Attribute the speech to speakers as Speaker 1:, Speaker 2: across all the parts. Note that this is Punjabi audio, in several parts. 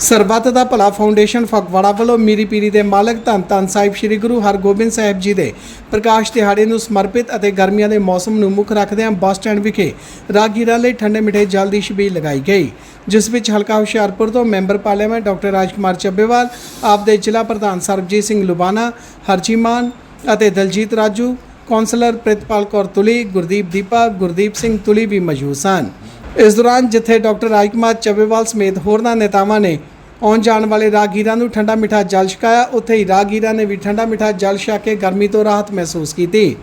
Speaker 1: ਸਰਬੱਤ ਦਾ ਭਲਾ ਫਾਊਂਡੇਸ਼ਨ ਫਗਵਾੜਾ ਵੱਲੋਂ ਮੀਰੀ ਪੀਰੀ ਦੇ ਮਾਲਕ ਧੰਨ ਧੰਨ ਸਾਹਿਬ ਸ੍ਰੀ ਗੁਰੂ ਹਰਗੋਬਿੰਦ ਸਾਹਿਬ ਜੀ ਦੇ ਪ੍ਰਕਾਸ਼ ਦਿਹਾੜੇ ਨੂੰ ਸਮਰਪਿਤ ਅਤੇ ਗਰਮੀਆਂ ਦੇ ਮੌਸਮ ਨੂੰ ਮੁੱਖ ਰੱਖਦਿਆਂ ਬੱਸ ਸਟੈਂਡ ਵਿਖੇ ਰਾਗੀਰਾਂ ਲਈ ਠੰਡੇ ਮਿੱਠੇ ਜਲ ਦੀ ਛਬੀਲ ਲਗਾਈ ਗਈ, ਜਿਸ ਵਿੱਚ ਹਲਕਾ ਹੁਸ਼ਿਆਰਪੁਰ ਤੋਂ member parliament doctor Rajkumar Chabbewal AAP ਦੇ ਜ਼ਿਲ੍ਹਾ ਪ੍ਰਧਾਨ ਸਰਬਜੀਤ ਸਿੰਘ ਲੁਬਾਨਾ ਹਰਜੀਮਾਨ ਅਤੇ ਦਲਜੀਤ ਰਾਜੂ, ਕੌਂਸਲਰ ਪ੍ਰਿਤਪਾਲ ਕੌਰ ਤੁਲੀ, ਗੁਰਦੀਪ ਦੀਪਾ, ਗੁਰਦੀਪ ਸਿੰਘ ਤੁਲੀ ਵੀ ਮੌਜੂਦ ਸਨ। ਇਸ ਦੌਰਾਨ ਜਿੱਥੇ ਡਾਕਟਰ ਰਾਜਕੁਮਾਰ ਚੱਬੇਵਾਲ ਸਮੇਤ ਹੋਰਨਾਂ ਨੇਤਾਵਾਂ ਨੇ ਆਉਣ ਜਾਣ ਵਾਲੇ ਰਾਗੀਰਾਂ ਨੂੰ ਠੰਡਾ ਮਿੱਠਾ ਜਲ ਛਕਾਇਆ, ਉੱਥੇ ਹੀ ਰਾਗੀਰਾਂ ਨੇ ਵੀ ਠੰਡਾ ਮਿੱਠਾ ਜਲ ਛਕ ਕੇ ਗਰਮੀ ਤੋਂ ਰਾਹਤ ਮਹਿਸੂਸ ਕੀਤੀ।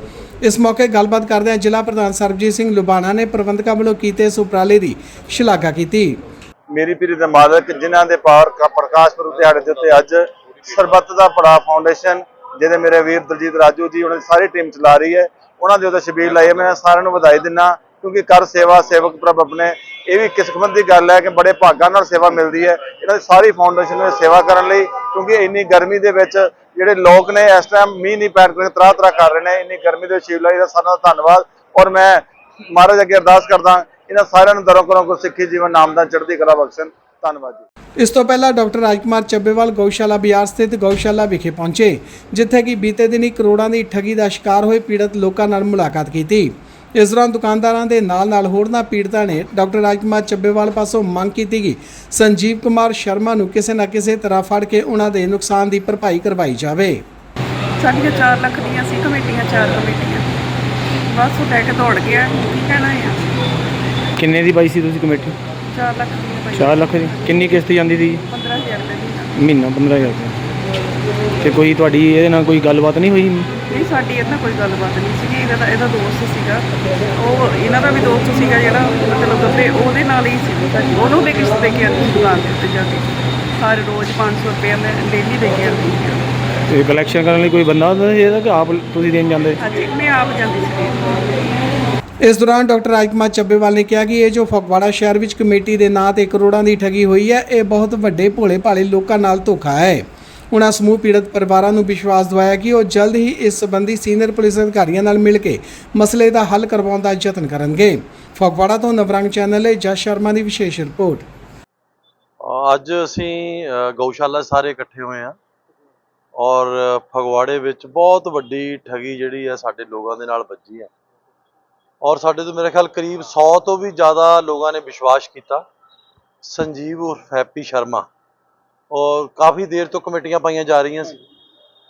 Speaker 1: ਇਸ ਮੌਕੇ ਗੱਲਬਾਤ ਕਰਦਿਆਂ ਜ਼ਿਲ੍ਹਾ ਪ੍ਰਧਾਨ ਸਰਬਜੀਤ ਸਿੰਘ ਲੁਬਾਣਾ ਨੇ ਪ੍ਰਬੰਧਕਾਂ ਵੱਲੋਂ ਕੀਤੇ ਇਸ ਉਪਰਾਲੇ ਦੀ ਸ਼ਲਾਘਾ ਕੀਤੀ।
Speaker 2: ਮੇਰੀ ਪੀਰੀ ਦੇ ਮਾਲਕ, ਜਿਨ੍ਹਾਂ ਦੇ ਪਾਵਰ ਕਾ ਦਿਹਾੜੇ ਦੇ ਉੱਤੇ ਅੱਜ ਸਰਬੱਤ ਦਾ ਭਲਾ ਫਾਊਂਡੇਸ਼ਨ ਜਿਹਦੇ ਮੇਰੇ ਵੀਰ ਦਲਜੀਤ ਰਾਜੂ ਜੀ, ਉਹਨਾਂ ਦੀ ਸਾਰੀ ਟੀਮ ਚਲਾ ਰਹੀ ਹੈ। ਉਹਨਾਂ ਦੇ ਉੱਤੇ ਸ਼ਬੀਲ ਲਾਈ ਮੈਂ ਸਾਰਿਆਂ ਨੂੰ ਵਧਾਈ ਦਿੰਦਾ ਕਿਉਂਕਿ ਕਰ ਸੇਵਾ ਸੇਵਕ ਪ੍ਰਭ ਆਪਣੇ, ਇਹ ਵੀ ਕਿਸਮਤ ਦੀ ਗੱਲ ਹੈ ਕਿ ਬੜੇ ਭਾਗਾਂ ਨਾਲ ਸੇਵਾ ਮਿਲਦੀ ਹੈ। ਇਹਨਾਂ ਦੀ ਸਾਰੀ ਫਾਊਂਡੇਸ਼ਨ ਨੇ ਸੇਵਾ ਕਰਨ ਲਈ, ਕਿਉਂਕਿ ਇੰਨੀ ਗਰਮੀ ਦੇ ਵਿੱਚ ਜਿਹੜੇ ਲੋਕ ਨੇ, ਇਸ ਟਾਈਮ ਮੀਂਹ ਨਹੀਂ ਪੈਣ ਕਰਕੇ ਤਰਾ ਤਰਾ ਕਰ ਰਹੇ ਨੇ। ਇੰਨੀ ਗਰਮੀ ਦੇ ਸ਼ਿਵਲਾਈ ਦਾ ਸਾਰਿਆਂ ਦਾ ਧੰਨਵਾਦ। ਔਰ ਮੈਂ ਮਹਾਰਾਜ ਅੱਗੇ ਅਰਦਾਸ ਕਰਦਾ, ਇਹਨਾਂ ਸਾਰਿਆਂ ਨੂੰ ਦਰੋਂ ਕਰੋਂ ਕੋ ਸਿੱਖੀ ਜੀਵਨ ਨਾਮਦਾਨ ਚੜ੍ਹਦੀ ਕਲਾ ਬਖਸ਼ਣ। ਧੰਨਵਾਦ ਜੀ।
Speaker 1: ਇਸ ਤੋਂ ਪਹਿਲਾਂ ਡਾਕਟਰ ਰਾਜਕੁਮਾਰ ਚੱਬੇਵਾਲ ਗਊਸ਼ਾਲਾ ਬਿਆਰ ਸਥਿਤ ਗਊਸ਼ਾਲਾ ਵਿਖੇ ਪਹੁੰਚੇ, ਜਿੱਥੇ ਕਿ ਬੀਤੇ ਦਿਨੀ ਕਰੋੜਾਂ ਦੀ ਠੱਗੀ ਦਾ ਸ਼ਿਕਾਰ ਹੋਏ ਪੀੜਤ ਲੋਕਾਂ ਨਾਲ ਮੁਲਾਕਾਤ ਕੀਤੀ। ਇਸ ਦੌਰਾਨ ਦੁਕਾਨਦਾਰਾਂ ਦੇ ਨਾਲ-ਨਾਲ ਹੋਰਨਾਂ ਪੀੜਤਾਂ ਨੇ ਡਾਕਟਰ ਰਾਜਕੁਮਾਰ ਚੱਬੇਵਾਲ ਪਾਸੋਂ ਮੰਗ ਕੀਤੀ ਕਿ ਸੰਜੀਵ ਕੁਮਾਰ ਸ਼ਰਮਾ ਨੂੰ ਕਿਸੇ ਨਾ ਕਿਸੇ ਤਰ੍ਹਾਂ ਫੜ ਕੇ ਉਹਨਾਂ ਦੇ ਨੁਕਸਾਨ ਦੀ ਭਰਪਾਈ ਕਰਵਾਈ ਜਾਵੇ।
Speaker 3: ਸਾਡੀਆਂ 4 ਲੱਖ ਦੀਆਂ ਸੀ ਕਮੇਟੀਆਂ ਚਾਰ ਕਮੇਟੀਆਂ। ਬਸ ਉਹ ਲੈ ਕੇ ਦੌੜ ਗਿਆ ਕੀ ਕਹਿਣਾ ਹੈ?
Speaker 4: ਕਿੰਨੇ ਦੀ ਪਾਈ ਸੀ ਤੁਸੀਂ ਕਮੇਟੀ?
Speaker 3: 4 ਲੱਖ ਪਈ
Speaker 4: 4 ਲੱਖ ਦੀ। ਕਿੰਨੀ ਕਿਸ਼ਤ ਜਾਂਦੀ ਸੀ?
Speaker 3: 15000 ਰੁਪਏ ਦੀ
Speaker 4: ਮਹੀਨਾ 15000 ਰੁਪਏ। ਤੇ ਕੋਈ ਤੁਹਾਡੀ ਇਹਦੇ ਨਾਲ ਕੋਈ ਗੱਲਬਾਤ ਨਹੀਂ ਹੋਈ?
Speaker 3: ਨਹੀਂ ਸਾਡੀ ਇਹਨਾਂ ਕੋਈ ਗੱਲਬਾਤ ਨਹੀਂ ਸੀਗੀ। ਇਹਦਾ ਤਾਂ- ਇਹਦਾ ਦੋਸਤ ਸੀਗਾ। ਉਹ ਇਹਨਾਂ ਦਾ ਵੀ ਦੋਸਤ ਸੀਗਾ ਜਿਹੜਾ ਮਤਲਬ ਉਹਦੇ ਉਹਦੇ ਨਾਲ ਹੀ ਸੀ। ਸਾਡੀ ਉਹਨੂੰ ਵੀ ਕਿਸ਼ਤ ਦੇ ਕੇ ਆਉਂਦੀ ਸੀ ਦੁਕਾਨ ਦੇ ਉੱਤੇ ਜਾ ਕੇ ਹਰ ਰੋਜ਼ 500 ਰੁਪਏ ਮੈਂ ਡੇਲੀ ਦੇ ਕੇ ਆਉਂਦੀ ਸੀ।
Speaker 4: ਤੇ ਕਲੈਕਸ਼ਨ ਕਰਨ ਲਈ ਕੋਈ ਬੰਦਾ ਹੁੰਦਾ ਸੀ ਇਹਦਾ ਕਿ ਆਪ ਤੁਸੀਂ ਦੇਣ ਜਾਂਦੇ?
Speaker 3: ਹਾਂਜੀ ਮੈਂ ਆਪ ਜਾਂਦੀ ਸੀ।
Speaker 1: ਇਸ ਦੌਰਾਨ ਡਾਕਟਰ ਰਾਜਕੁਮਾਰ ਚੱਬੇਵਾਲ ਨੇ ਕਿਹਾ ਕਿ ਇਹ ਜੋ ਫਗਵਾੜਾ ਸ਼ਹਿਰ ਵਿੱਚ ਕਮੇਟੀ ਦੇ ਨਾਂ ਤੇ ਕਰੋੜਾਂ ਦੀ ਠੱਗੀ ਹੋਈ ਹੈ ਇਹ ਬਹੁਤ ਵੱਡੇ ਭੋਲੇ ਭਾਲੇ ਲੋਕਾਂ ਨਾਲ ਧੋਖਾ ਹੈ। ਉਹਨਾਂ ਸਮੂਹ ਪੀੜਤ ਪਰਿਵਾਰਾਂ ਨੂੰ ਵਿਸ਼ਵਾਸ ਦਿਵਾਇਆ ਕਿ ਉਹ ਜਲਦ ਹੀ ਇਸ ਸੰਬੰਧੀ ਸੀਨੀਅਰ ਪੁਲਿਸ ਅਧਿਕਾਰੀਆਂ ਨਾਲ ਮਿਲ ਕੇ ਮਸਲੇ ਦਾ ਹੱਲ ਕਰਵਾਉਣ ਦਾ ਯਤਨ ਕਰਨਗੇ। ਫਗਵਾੜਾ ਤੋਂ ਨਵਰੰਗ ਚੈਨਲ ਲਈ ਜਸ ਸ਼ਰਮਾ ਦੀ ਵਿਸ਼ੇਸ਼ ਰਿਪੋਰਟ।
Speaker 5: ਅੱਜ ਅਸੀਂ ਗਊਸ਼ਾਲਾ ਸਾਰੇ ਇਕੱਠੇ ਹੋਏ ਆ ਔਰ ਫਗਵਾੜੇ ਵਿੱਚ ਬਹੁਤ ਵੱਡੀ ਠਗੀ ਜਿਹੜੀ ਹੈ ਸਾਡੇ ਲੋਕਾਂ ਦੇ ਨਾਲ ਵੱਜੀ ਹੈ ਔਰ ਸਾਡੇ ਤੋਂ ਮੇਰੇ ਖਿਆਲ ਕਰੀਬ 100 ਤੋਂ ਵੀ ਜ਼ਿਆਦਾ ਲੋਕਾਂ ਨੇ ਵਿਸ਼ਵਾਸ ਕੀਤਾ। ਸੰਜੀਵ ਉਰਫ ਹੈਪੀ ਸ਼ਰਮਾ। ਔਰ ਕਾਫੀ ਦੇਰ ਤੋਂ ਕਮੇਟੀਆਂ ਪਾਈਆਂ ਜਾ ਰਹੀਆਂ ਸੀ।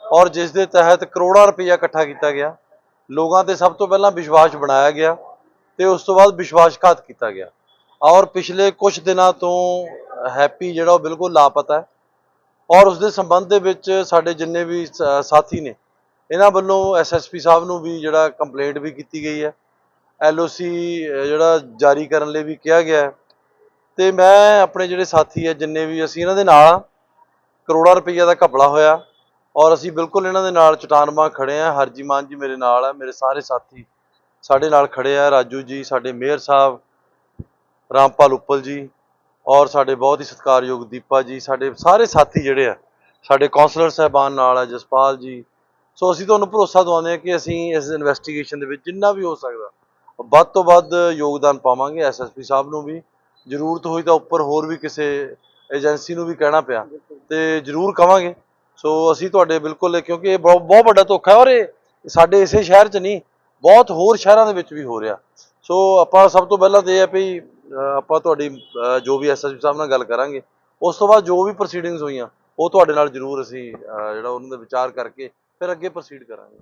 Speaker 5: ਔਰ ਜਿਸ ਦੇ ਤਹਿਤ ਕਰੋੜਾਂ ਰੁਪਈਆ ਇਕੱਠਾ ਕੀਤਾ ਗਿਆ। ਲੋਕਾਂ ਤੇ ਸਭ ਤੋਂ ਪਹਿਲਾਂ ਵਿਸ਼ਵਾਸ ਬਣਾਇਆ ਗਿਆ ਤੇ ਉਸ ਤੋਂ ਬਾਅਦ ਵਿਸ਼ਵਾਸਘਾਤ ਕੀਤਾ ਗਿਆ। ਔਰ ਪਿਛਲੇ ਕੁਝ ਦਿਨਾਂ ਤੋਂ ਹੈਪੀ ਜਿਹੜਾ ਉਹ ਬਿਲਕੁਲ ਲਾਪਤਾ ਹੈ। ਔਰ ਉਸ ਦੇ ਸੰਬੰਧ ਦੇ ਵਿੱਚ ਸਾਡੇ ਜਿੰਨੇ ਵੀ ਸਾਥੀ ਨੇ, ਇਹਨਾਂ ਵੱਲੋਂ ਐਸਐਸਪੀ ਸਾਹਿਬ ਨੂੰ ਵੀ ਜਿਹੜਾ ਕੰਪਲੇਂਟ ਵੀ ਕੀਤੀ ਗਈ ਹੈ। ਐਲਓਸੀ ਜਿਹੜਾ ਜਾਰੀ ਕਰਨ ਲਈ ਵੀ ਕਿਹਾ ਗਿਆ ਹੈ। ਤੇ ਮੈਂ ਆਪਣੇ ਜਿਹੜੇ ਸਾਥੀ ਹੈ ਜਿੰਨੇ ਵੀ ਅਸੀਂ ਇਹਨਾਂ ਦੇ ਨਾਲ ਕਰੋੜਾਂ ਰੁਪਈਆ ਦਾ ਘਪਲਾ ਹੋਇਆ ਔਰ ਅਸੀਂ ਬਿਲਕੁਲ ਇਹਨਾਂ ਦੇ ਨਾਲ ਚਟਾਨਮਾ ਖੜੇ ਆ ਹਰਜੀਮਾਨ ਜੀ ਮੇਰੇ ਨਾਲ ਆ, ਮੇਰੇ ਸਾਰੇ ਸਾਥੀ ਸਾਡੇ ਨਾਲ ਖੜੇ ਆ, ਰਾਜੂ ਜੀ, ਸਾਡੇ ਮੇਅਰ ਸਾਹਿਬ, ਰਾਮਪਾਲ ਉੱਪਲ ਜੀ ਔਰ ਸਾਡੇ ਬਹੁਤ ਹੀ ਸਤਿਕਾਰਯੋਗ ਦੀਪਾ ਜੀ, ਸਾਡੇ ਸਾਰੇ ਸਾਥੀ ਜਿਹੜੇ ਆ, ਸਾਡੇ ਕਾਉਂਸਲਰ ਸਾਹਿਬਾਨ ਨਾਲ ਹੈ ਜਸਪਾਲ ਜੀ। ਸੋ ਅਸੀਂ ਤੁਹਾਨੂੰ ਭਰੋਸਾ ਦਵਾਉਂਦੇ ਹਾਂ ਕਿ ਅਸੀਂ ਇਸ ਇਨਵੈਸਟੀਗੇਸ਼ਨ ਦੇ ਵਿੱਚ ਜਿੰਨਾ ਵੀ ਹੋ ਸਕਦਾ, ਵੱਧ ਤੋਂ ਵੱਧ ਯੋਗਦਾਨ ਪਾਵਾਂਗੇ ਐਸਐਸਪੀ ਸਾਹਿਬ ਨੂੰ ਵੀ। ਜ਼ਰੂਰਤ ਹੋਈ ਤਾਂ ਉੱਪਰ ਹੋਰ ਵੀ ਕਿਸੇ ਏਜੰਸੀ ਨੂੰ ਵੀ ਕਹਿਣਾ ਪਿਆ ਤੇ ਜ਼ਰੂਰ ਕਵਾਂਗੇ। ਸੋ ਅਸੀਂ ਤੁਹਾਡੇ ਬਿਲਕੁਲ, ਕਿਉਂਕਿ ਇਹ ਬਹੁਤ ਵੱਡਾ ਧੋਖਾ ਹੈ ਔਰ ਇਹ ਸਾਡੇ ਇਸੇ ਸ਼ਹਿਰ 'ਚ ਨਹੀਂ, ਬਹੁਤ ਹੋਰ ਸ਼ਹਿਰਾਂ ਦੇ ਵਿੱਚ ਵੀ ਹੋ ਰਿਹਾ। ਸੋ ਆਪਾਂ ਸਭ ਤੋਂ ਪਹਿਲਾਂ ਤੇ ਇਹ ਹੈ ਵੀ ਆਪਾਂ ਤੁਹਾਡੀ ਜੋ ਵੀ ਐਸਐਸਪੀ ਸਾਹਿਬ ਨਾਲ ਗੱਲ ਕਰਾਂਗੇ, ਉਸ ਤੋਂ ਬਾਅਦ ਜੋ ਵੀ ਪ੍ਰੋਸੀਡਿੰਗਸ ਹੋਈਆਂ, ਉਹ ਤੁਹਾਡੇ ਨਾਲ ਜ਼ਰੂਰ ਅਸੀਂ ਜਿਹੜਾ ਉਹਨਾਂ ਦਾ ਵਿਚਾਰ ਕਰਕੇ ਫਿਰ ਅੱਗੇ ਪ੍ਰੋਸੀਡ ਕਰਾਂਗੇ।